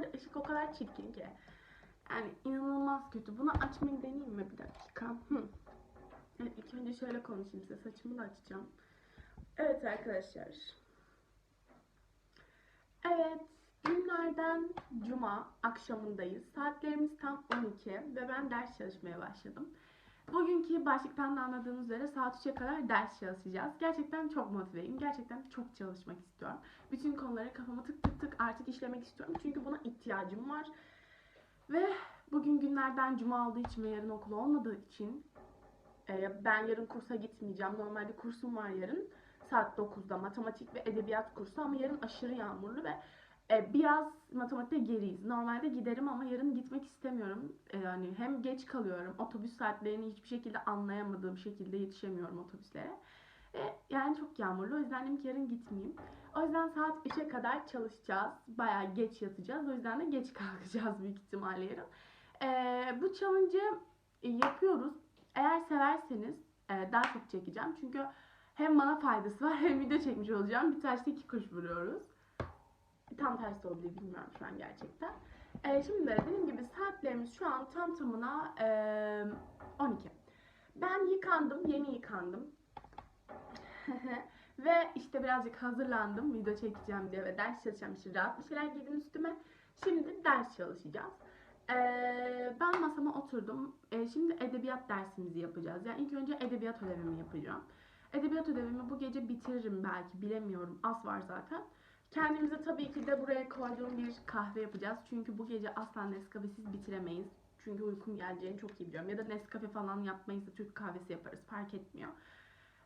arada ışık o kadar çirkin ki. Yani inanılmaz kötü. Bunu açmayı deneyeyim mi bir dakika? Hı. Evet, ilk önce şöyle konuşayım size. Saçımı da açacağım. Evet arkadaşlar. Evet. Günlerden cuma akşamındayız. Saatlerimiz tam 12 ve ben ders çalışmaya başladım. Bugünkü başlıktan da anladığınız üzere saat 3'e kadar ders çalışacağız. Gerçekten çok motiveyim. Gerçekten çok çalışmak istiyorum. Bütün konuları kafama tık tık tık artık işlemek istiyorum. Çünkü buna ihtiyacım var. Ve bugün günlerden cuma olduğu için ve yarın okul olmadığı için e, ben yarın kursa gitmeyeceğim. Normalde kursum var yarın. Saat 9'da matematik ve edebiyat kursu ama yarın aşırı yağmurlu ve e, biraz matematikte geriyiz. Normalde giderim ama yarın gitmek istemiyorum. E, yani hem geç kalıyorum. Otobüs saatlerini hiçbir şekilde anlayamadığım şekilde yetişemiyorum otobüslere. E, yani çok yağmurlu. O yüzden dedim ki yarın gitmeyeyim. O yüzden saat 3'e kadar çalışacağız. Bayağı geç yatacağız. O yüzden de geç kalkacağız büyük ihtimalle yarın. E, bu challenge'ı yapıyoruz. Eğer severseniz e, daha çok çekeceğim. Çünkü hem bana faydası var hem video çekmiş olacağım. Bir taşta iki kuş vuruyoruz. Tam tersi oldu bilmiyorum şu an gerçekten. Ee, şimdi dediğim gibi saatlerimiz şu an tam tamına e, 12. Ben yıkandım, yeni yıkandım. ve işte birazcık hazırlandım video çekeceğim diye ve ders çalışacağım için rahat bir şeyler giydim üstüme. Şimdi ders çalışacağız. Ee, ben masama oturdum. Ee, şimdi edebiyat dersimizi yapacağız. Yani ilk önce edebiyat ödevimi yapacağım. Edebiyat ödevimi bu gece bitiririm belki bilemiyorum. Az var zaten. Kendimize tabii ki de buraya koyduğum bir kahve yapacağız. Çünkü bu gece asla Nescafe'siz bitiremeyiz. Çünkü uykum geleceğini çok iyi biliyorum. Ya da Nescafe falan yapmayız da Türk kahvesi yaparız. Fark etmiyor.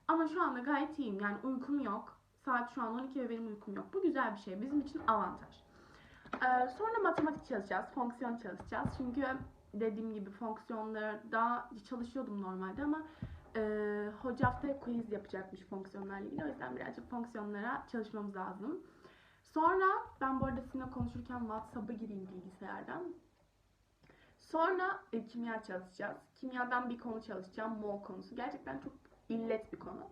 Ama şu anda gayet iyiyim. Yani uykum yok. Saat şu an 12 ve benim uykum yok. Bu güzel bir şey. Bizim için avantaj. Ee, sonra matematik çalışacağız. Fonksiyon çalışacağız. Çünkü dediğim gibi fonksiyonlarda çalışıyordum normalde ama e, hoca haftaya quiz yapacakmış fonksiyonlarla ilgili. O yüzden birazcık fonksiyonlara çalışmamız lazım. Sonra ben bu arada sizinle konuşurken WhatsApp'a gireyim bilgisayardan. Sonra e, kimya çalışacağız. Kimyadan bir konu çalışacağım. Mol konusu. Gerçekten çok illet bir konu.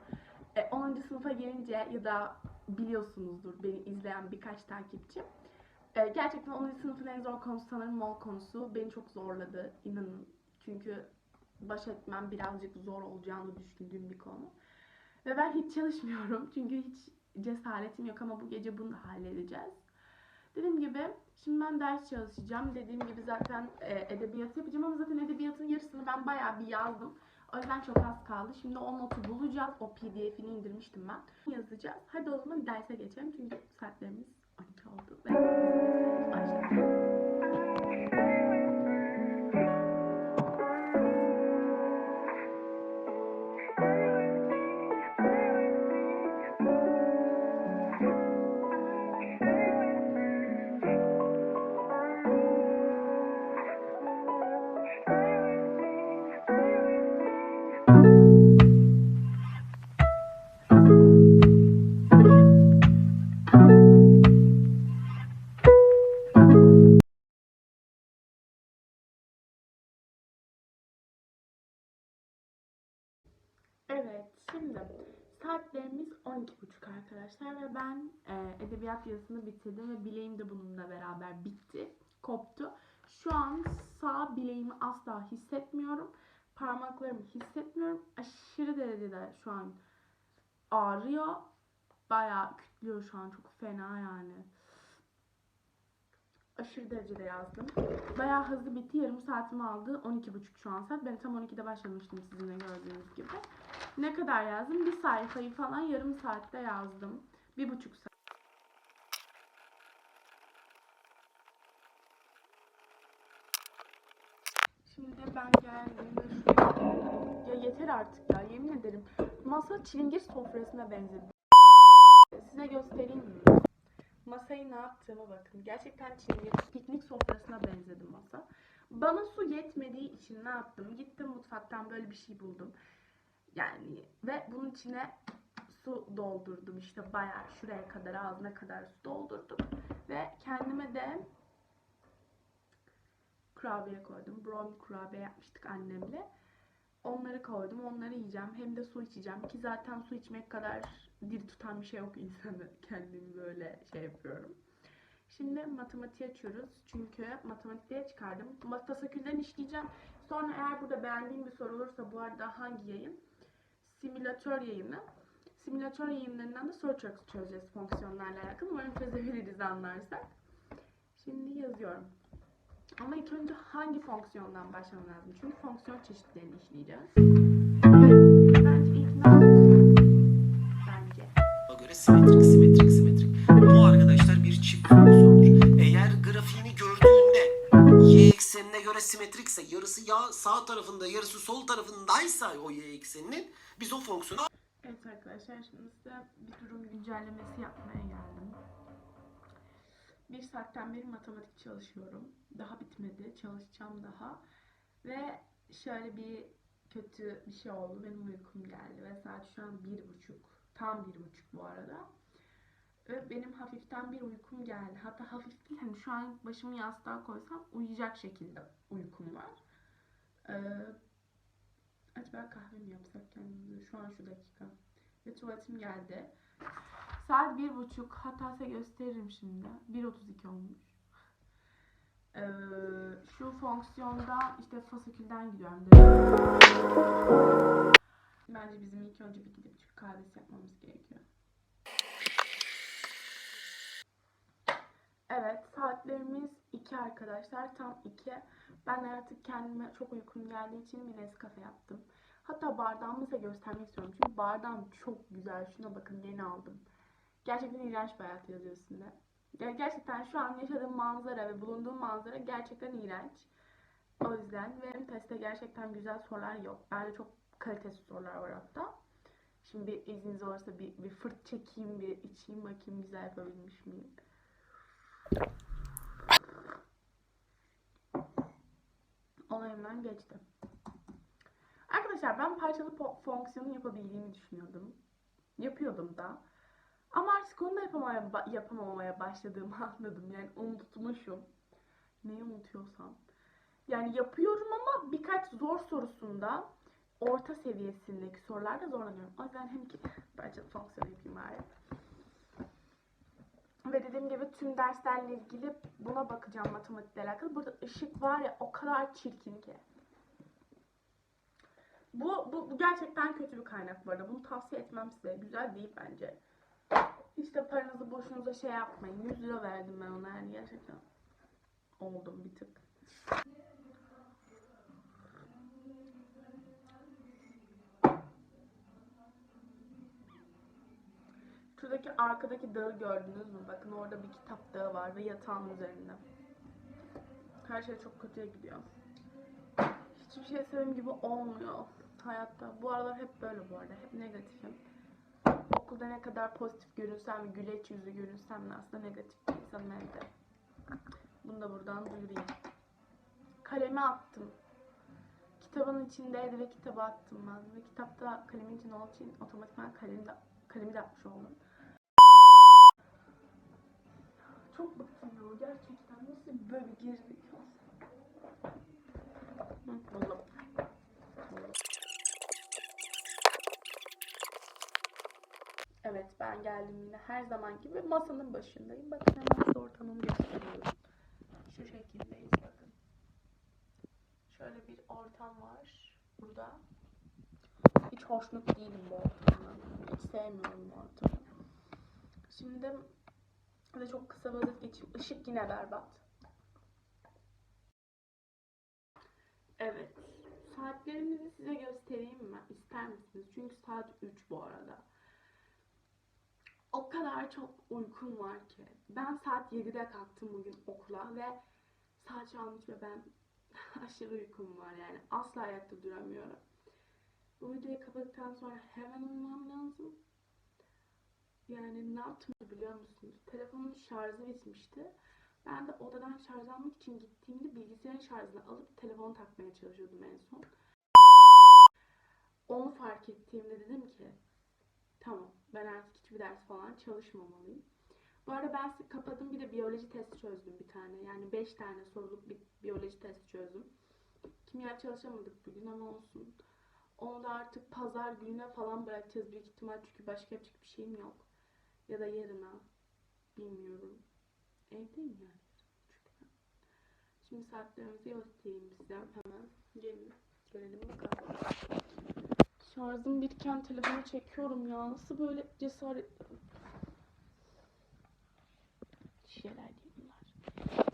E, 10. sınıfa gelince ya da biliyorsunuzdur beni izleyen birkaç takipçi. E, gerçekten 10. sınıfın en zor konusu sanırım mol konusu. Beni çok zorladı. inanın. Çünkü baş etmem birazcık zor olacağını düşündüğüm bir konu. Ve ben hiç çalışmıyorum. Çünkü hiç cesaretim yok ama bu gece bunu halledeceğiz. Dediğim gibi şimdi ben ders çalışacağım. Dediğim gibi zaten e, edebiyat yapacağım ama zaten edebiyatın yarısını ben bayağı bir yazdım. O yüzden çok az kaldı. Şimdi o notu bulacağız. O pdf'ini indirmiştim ben. Yazacağız. Hadi o zaman derse geçelim. Çünkü saatlerimiz 12 oldu. Ve başlayalım. Arkadaşlar ve ben e, edebiyat yazısını bitirdim ve bileğim de bununla beraber bitti, koptu. Şu an sağ bileğimi asla hissetmiyorum. Parmaklarımı hissetmiyorum. Aşırı derecede şu an ağrıyor. Bayağı kütlüyor şu an çok fena yani. Aşırı derecede yazdım. Bayağı hızlı bitti. Yarım saatimi aldı. 12.30 şu an saat. Ben tam 12'de başlamıştım sizin de gördüğünüz gibi. Ne kadar yazdım? Bir sayfayı falan yarım saatte yazdım. Bir buçuk saat. Şimdi ben geldim. Ya yeter artık ya yemin ederim. Masa çilingir sofrasına benzedi. Size göstereyim mi? Masayı ne yaptığıma bakın. Gerçekten çilingir piknik sofrasına benzedi masa. Bana su yetmediği için ne yaptım? Gittim mutfaktan böyle bir şey buldum. Yani ve bunun içine su doldurdum işte bayağı şuraya kadar ağzına kadar su doldurdum. Ve kendime de kurabiye koydum. Brownie kurabiye yapmıştık annemle. Onları koydum. Onları yiyeceğim. Hem de su içeceğim. Ki zaten su içmek kadar diri tutan bir şey yok insanı. Kendimi böyle şey yapıyorum. Şimdi matematiği açıyoruz. Çünkü matematikte çıkardım. Ma- Fasakülden işleyeceğim. Sonra eğer burada beğendiğim bir soru olursa bu arada hangi yayın? Simülatör yayını. Simülatör yayınlarından da soru çö- çözeceğiz fonksiyonlarla alakalı. Umarım çözebiliriz anlarsak. Şimdi yazıyorum. Ama ilk önce hangi fonksiyondan başlamam lazım? Çünkü fonksiyon çeşitlerini işleyeceğiz. Bence ilk? Bence. göre simetrik, simetrik, simetrik. Bu arkadaşlar bir çift fonksiyondur. Eğer grafiğini gördüğünde y eksenine göre simetrikse, yarısı ya sağ tarafında, yarısı sol tarafındaysa o y ekseninin biz o fonksiyonu Evet arkadaşlar şimdi size bir durum güncellemesi yapmaya geldim. Bir saatten beri matematik çalışıyorum. Daha bitmedi. Çalışacağım daha. Ve şöyle bir kötü bir şey oldu. Benim uykum geldi ve saat şu an bir buçuk. Tam bir buçuk bu arada. Ve benim hafiften bir uykum geldi. Hatta hafif değil hani şu an başımı yastığa koysam uyuyacak şekilde uykum var. Ee, acaba kahve mi yapsak kendimize şu an şu dakika. Ve tuvaletim geldi. Saat bir buçuk. Hatta size gösteririm şimdi. 1.32 olmuş. Ee, şu fonksiyonda işte fasikülden gidiyorum. Bence bizim ilk önce bir gidip Türk kahvesi yapmamız gerekiyor. Evet saatlerimiz 2 arkadaşlar. Tam 2. Ben artık kendime çok uykum geldiği için bir Nescafe yaptım. Hatta bardağımı size göstermek istiyorum. Çünkü bardağım çok güzel. Şuna bakın yeni aldım. Gerçekten iğrenç bir hayat yazıyor üstünde. Yani gerçekten şu an yaşadığım manzara ve bulunduğum manzara gerçekten iğrenç. O yüzden ve testte gerçekten güzel sorular yok. Bence çok kalitesiz sorular var hatta. Şimdi bir izniniz olursa bir, bir fırt çekeyim, bir içeyim bakayım güzel yapabilmiş miyim. Olayımdan geçti. Arkadaşlar ben parçalı fonksiyonu yapabildiğimi düşünüyordum. Yapıyordum da. Ama artık onu da yapamamaya başladığımı anladım. Yani unutmuşum. Neyi unutuyorsam. Yani yapıyorum ama birkaç zor sorusunda orta seviyesindeki sorularda zorlanıyorum. O yüzden hem ki parçalı fonksiyon yapayım bari. Ve dediğim gibi tüm derslerle ilgili buna bakacağım matematikle alakalı. Burada ışık var ya o kadar çirkin ki. Bu, bu, bu gerçekten kötü bir kaynak bu arada. Bunu tavsiye etmem size. Güzel değil bence. İşte paranızı boşunuza şey yapmayın. 100 lira verdim ben ona yani gerçekten. Oldum bir tık. Şuradaki arkadaki dağı gördünüz mü? Bakın orada bir kitap dağı var ve yatağın üzerinde. Her şey çok kötüye gidiyor. Hiçbir şey istediğim gibi olmuyor hayatta. Bu aralar hep böyle bu arada. Hep negatifim. Okulda ne kadar pozitif görünsem güleç yüzlü görünsem de aslında negatif bir insanım evde. Bunu da buradan duyurayım. Kalemi attım. Kitabın içindeydi ve kitabı attım ben. Ve kitapta kalemin içinde olduğu için otomatikman kalemi de, kalemi de atmış oldum. Çok bıktım ya gerçekten. Nasıl böyle bir gerizekalı? Buldum. Evet ben geldim yine her zaman gibi masanın başındayım. Bakın hemen size ortamımı gösteriyorum. Şu şekildeyiz bakın. Şöyle bir ortam var burada. Hiç hoşnut değilim bu ortamdan. Hiç sevmiyorum bu ortamı. Şimdi de çok kısa özet geçeyim. Işık yine berbat. Evet. Saatlerimizi size göstereyim mi? İster misiniz? Çünkü saat 3 bu arada. O kadar çok uykum var ki. Ben saat 7'de kalktım bugün okula ve saat çalmış ve ben aşırı uykum var yani. Asla ayakta duramıyorum. Bu videoyu kapattıktan sonra hemen uyumam lazım. Yani ne yaptım biliyor musunuz? Telefonun şarjı bitmişti. Ben de odadan şarj almak için gittiğimde bilgisayarın şarjını alıp telefonu takmaya çalışıyordum en son. Onu fark ettiğimde dedim ki tamam ben artık hiçbir ders falan çalışmamalıyım. Bu arada ben kapadım bir de biyoloji testi çözdüm bir tane. Yani 5 tane soruluk bir biyoloji testi çözdüm. Kimya çalışamadık bugün ama olsun. Onu da artık pazar gününe falan bırakacağız büyük ihtimal çünkü başka yapacak bir şeyim yok. Ya da yarına. Bilmiyorum. Evdeyim yani. Şimdi saatlerimizi göstereyim size hemen. Gelin görelim bakalım. Şarjım bitken telefonu çekiyorum ya. Nasıl böyle cesaret... Şeyler değil bunlar.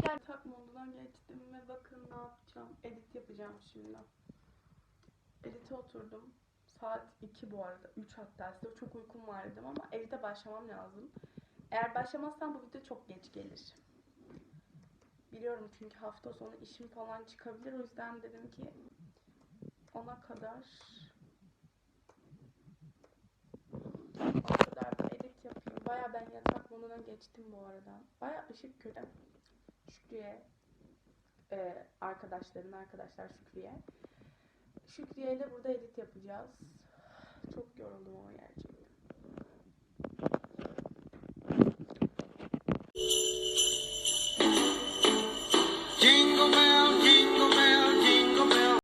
Yani tak moduna geçtim ve bakın ne yapacağım. Edit yapacağım şimdi. Edite oturdum. Saat 2 bu arada. 3 hatta. Size çok uykum var dedim ama edite başlamam lazım. Eğer başlamazsam bu video çok geç gelir. Biliyorum çünkü hafta sonu işim falan çıkabilir. O yüzden dedim ki ona kadar o kadar da edit yapayım. Baya ben yatak moduna geçtim bu arada. Baya ışık kötü. Şükriye e, arkadaşların arkadaşlar Şükriye. Şükriye ile burada edit yapacağız. Çok yoruldum ama gerçekten.